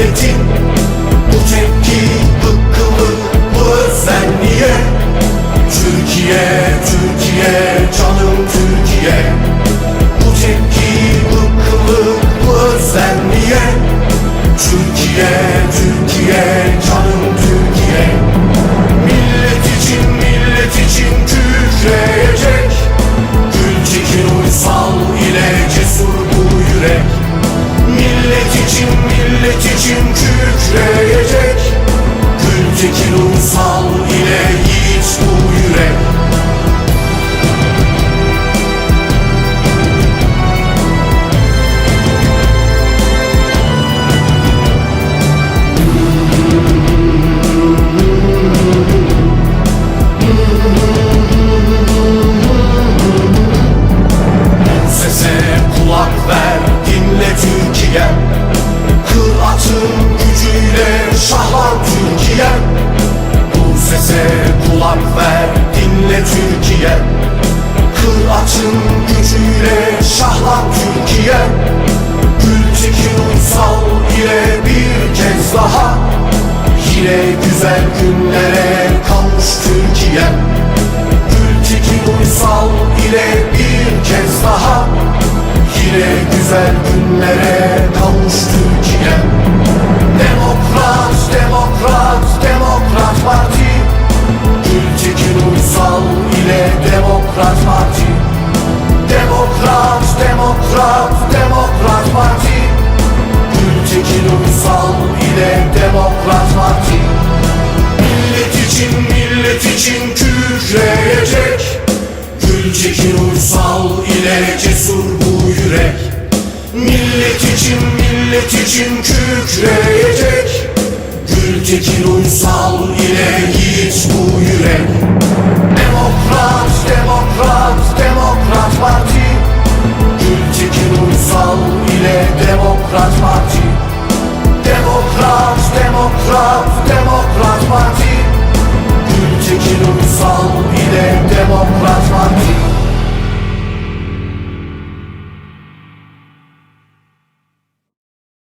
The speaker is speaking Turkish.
reality düşleyecek Gültekin Ulusal ile Yiğit bu yürek. Sese kulak ver, dinle Türkiye. Şahlan Türkiye. Gültekin Uysal ile bir kez daha. Yine güzel günlere kavmuş Türkiye. Gültekin Uysal ile bir kez daha. Yine güzel günlere kavmuş demokrat, demokrat parti. Gültekin Uysal ile demokrat parti. Millet için, millet için kükreyecek. Gültekin Uysal ile cesur bu yürek. Millet için, millet için kükreyecek. Gültekin Uysal ile yiğit bu Ulusal ile Demokrat Parti. Demokrat, Demokrat, Demokrat Parti. Gültekin Ulusal ile Demokrat